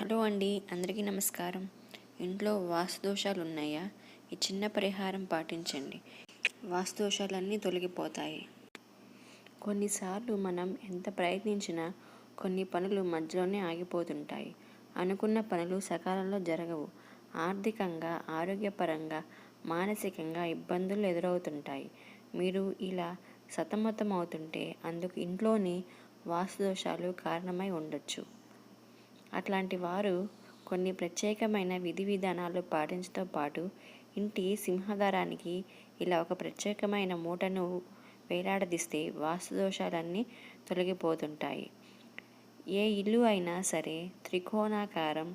Hello అండి అందరికీ నమస్కారం. ఇంట్లో వాస్తు దోషాలు ఉన్నాయా ఈ చిన్న పరిహారం పాటించండి. వాస్తుదోషాలన్నీ తొలగిపోతాయి. కొన్నిసార్లు మనం ఎంత ప్రయత్నించినా కొన్ని పనులు మధ్యలోనే ఆగిపోతుంటాయి. అనుకున్న పనులు సకాలంలో జరగవు. ఆర్థికంగా ఆరోగ్యపరంగా మానసికంగా ఇబ్బందులు ఎదురవుతుంటాయి. మీరు ఇలా సతమతం అవుతుంటే అందుకు ఇంట్లోని వాస్తు దోషాలు కారణమై ఉండొచ్చు. అట్లాంటి వారు కొన్ని ప్రత్యేకమైన విధి విధానాలు పాటించడంతో పాటు ఇంటి సింహదారానికి ఇలా ఒక ప్రత్యేకమైన మూటను వేలాడదీస్తే వాస్తుదోషాలన్నీ తొలగిపోతుంటాయి. ఏ ఇల్లు అయినా సరే త్రికోణాకారం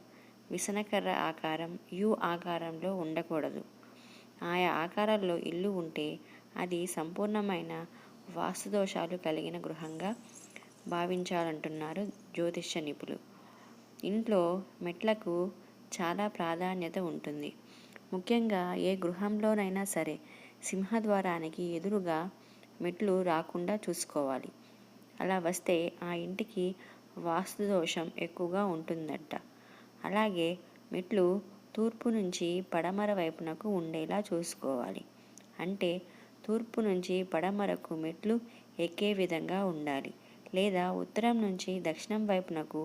విసనకర్ర ఆకారం యు ఆకారంలో ఉండకూడదు. ఆయా ఆకారాల్లో ఇల్లు ఉంటే అది సంపూర్ణమైన వాస్తుదోషాలు కలిగిన గృహంగా భావించాలంటున్నారు జ్యోతిష్య నిపుణులు. ఇంట్లో మెట్లకు చాలా ప్రాధాన్యత ఉంటుంది. ముఖ్యంగా ఏ గృహంలోనైనా సరే సింహద్వారానికి ఎదురుగా మెట్లు రాకుండా చూసుకోవాలి. అలా వస్తే ఆ ఇంటికి వాస్తు దోషం ఎక్కువగా ఉంటుందట. అలాగే మెట్లు తూర్పు నుంచి పడమర వైపునకు ఉండేలా చూసుకోవాలి. అంటే తూర్పు నుంచి పడమరకు మెట్లు ఎక్కే విధంగా ఉండాలి. లేదా ఉత్తరం నుంచి దక్షిణం వైపునకు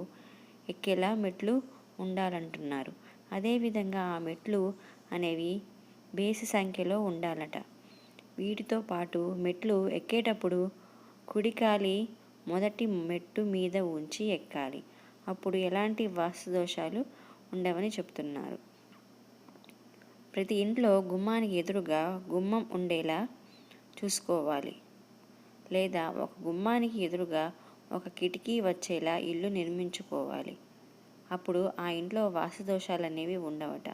ఎక్కేలా మెట్లు ఉండాలంటున్నారు. అదేవిధంగా ఆ మెట్లు అనేవి బేసి సంఖ్యలో ఉండాలట. వీటితో పాటు మెట్లు ఎక్కేటప్పుడు కుడికాలి మొదటి మెట్టు మీద ఉంచి ఎక్కాలి. అప్పుడు ఎలాంటి వాస్తు దోషాలు ఉండవని చెప్తున్నారు. ప్రతి ఇంట్లో గుమ్మానికి ఎదురుగా గుమ్మం ఉండేలా చూసుకోవాలి. లేదా ఒక గుమ్మానికి ఎదురుగా ఒక కిటికీ వచ్చేలా ఇల్లు నిర్మించుకోవాలి. అప్పుడు ఆ ఇంట్లో వాసదోషాలు అనేవి ఉండవట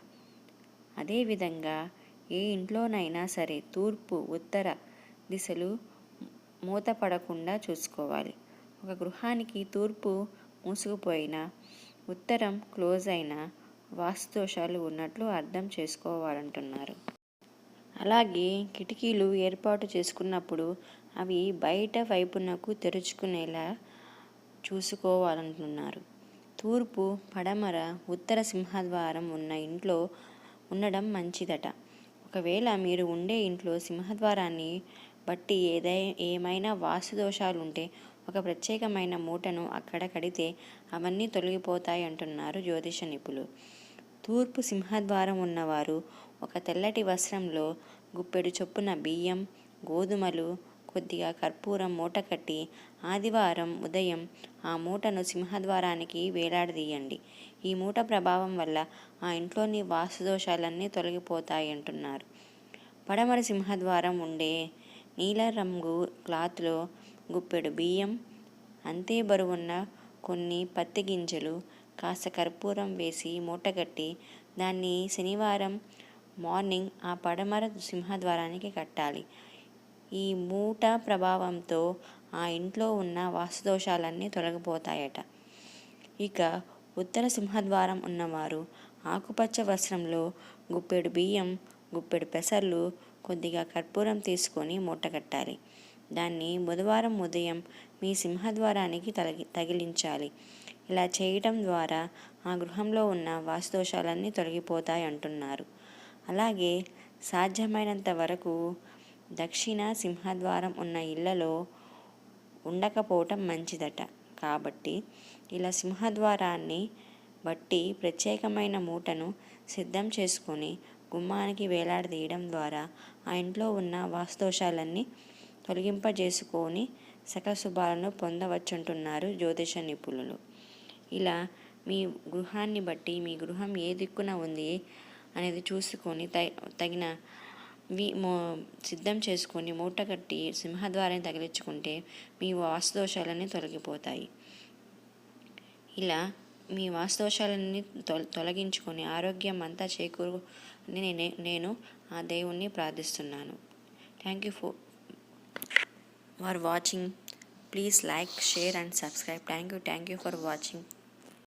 అదేవిధంగా ఏ ఇంట్లోనైనా సరే తూర్పు ఉత్తర దిశలు మూతపడకుండా చూసుకోవాలి. ఒక గృహానికి తూర్పు మూసుకుపోయినా ఉత్తరం క్లోజ్ అయినా వాస్తుదోషాలు ఉన్నట్లు అర్థం చేసుకోవాలంటున్నారు. అలాగే కిటికీలు ఏర్పాటు చేసుకున్నప్పుడు అవి బయట వైపునకు తెరుచుకునేలా చూసుకోవాలంటున్నారు. తూర్పు పడమర ఉత్తర సింహద్వారం ఉన్న ఇంట్లో ఉండడం మంచిదట. ఒకవేళ మీరు ఉండే ఇంట్లో సింహద్వారాన్ని బట్టి ఏదై ఏమైనా వాస్తు దోషాలు ఉంటే ఒక ప్రత్యేకమైన మూటను అక్కడ కడితే అవన్నీ తొలగిపోతాయి అంటున్నారు జ్యోతిష నిపుణులు. తూర్పు సింహద్వారం ఉన్నవారు ఒక తెల్లటి వస్త్రంలో గుప్పెడు చొప్పున బియ్యం గోధుమలు కొద్దిగా కర్పూరం మూట కట్టి ఆదివారం ఉదయం ఆ మూటను సింహద్వారానికి వేలాడదీయండి. ఈ మూట ప్రభావం వల్ల ఆ ఇంట్లోని వాసుదోషాలన్నీ తొలగిపోతాయి అంటున్నారు. పడమర సింహద్వారం ఉండే నీల రంగు క్లాత్లో గుప్పెడు బియ్యం అంతే బరువున్న కొన్ని పత్తి గింజలు కాస్త కర్పూరం వేసి మూటగట్టి దాన్ని శనివారం మార్నింగ్ ఆ పడమర సింహద్వారానికి కట్టాలి. ఈ మూట ప్రభావంతో ఆ ఇంట్లో ఉన్న వాస్తుదోషాలన్నీ తొలగిపోతాయట. ఇక ఉత్తర సింహద్వారం ఉన్నవారు ఆకుపచ్చ వస్త్రంలో గుప్పెడు బియ్యం గుప్పెడు పెసర్లు కొద్దిగా కర్పూరం తీసుకొని మూటగట్టాలి దాన్ని బుధవారం ఉదయం మీ సింహద్వారానికి తగిలించాలి. ఇలా చేయటం ద్వారా ఆ గృహంలో ఉన్న వాస్తుదోషాలన్నీ తొలగిపోతాయి అంటున్నారు. అలాగే సాధ్యమైనంత వరకు దక్షిణ సింహద్వారం ఉన్న ఇళ్ళలో ఉండకపోవటం మంచిదట. కాబట్టి ఇలా సింహద్వారాన్ని బట్టి ప్రత్యేకమైన మూటను సిద్ధం చేసుకొని గుమ్మానికి వేలాడదీయడం ద్వారా ఆ ఇంట్లో ఉన్న వాస్తోషాలన్నీ తొలగింపజేసుకొని సకశుభాలను శుభాలను పొందవచ్చంటున్నారు జ్యోతిష నిపుణులు. ఇలా మీ గృహాన్ని బట్టి మీ గృహం ఏ దిక్కున ఉంది అనేది చూసుకొని తగిన వి మో సిద్ధం చేసుకొని మూట కట్టి సింహద్వారాన్ని తగిలించుకుంటే మీ వాసుదోషాలన్నీ తొలగిపోతాయి. ఇలా మీ వాస్తుదోషాలన్నీ తొలగించుకొని ఆరోగ్యం అంతా చేకూరు నేను నేను ఆ దేవుణ్ణి ప్రార్థిస్తున్నాను. Thank you for for watching please like share and subscribe thank you thank you for watching